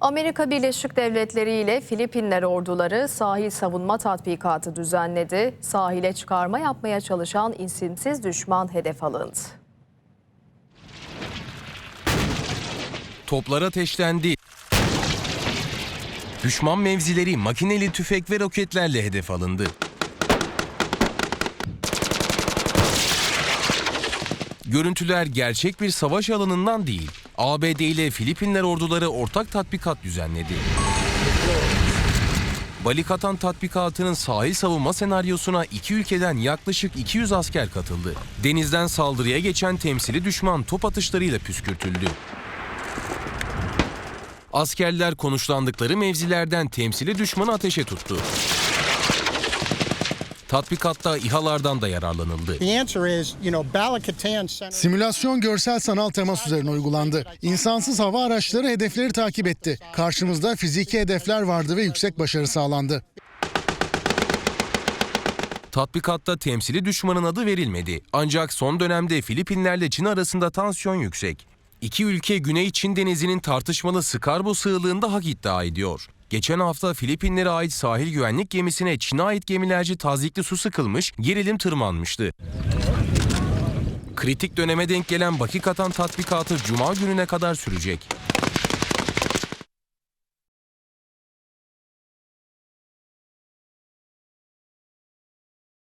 Amerika Birleşik Devletleri ile Filipinler orduları sahil savunma tatbikatı düzenledi. Sahile çıkarma yapmaya çalışan isimsiz düşman hedef alındı. Toplar ateşlendi. Düşman mevzileri makineli tüfek ve roketlerle hedef alındı. Görüntüler gerçek bir savaş alanından değil. ABD ile Filipinler orduları ortak tatbikat düzenledi. Balikatan tatbikatının sahil savunma senaryosuna iki ülkeden yaklaşık 200 asker katıldı. Denizden saldırıya geçen temsili düşman top atışlarıyla püskürtüldü. Askerler konuşlandıkları mevzilerden temsili düşmanı ateşe tuttu. Tatbikatta İHA'lardan da yararlanıldı. Simülasyon görsel sanal temas üzerine uygulandı. İnsansız hava araçları hedefleri takip etti. Karşımızda fiziki hedefler vardı ve yüksek başarı sağlandı. Tatbikatta temsili düşmanın adı verilmedi. Ancak son dönemde Filipinlerle Çin arasında tansiyon yüksek. İki ülke Güney Çin Denizi'nin tartışmalı Skarbo sığlığında hak iddia ediyor. Geçen hafta Filipinlere ait sahil güvenlik gemisine Çin'e ait gemilerce tazikli su sıkılmış, gerilim tırmanmıştı. Kritik döneme denk gelen Bakikatan tatbikatı Cuma gününe kadar sürecek.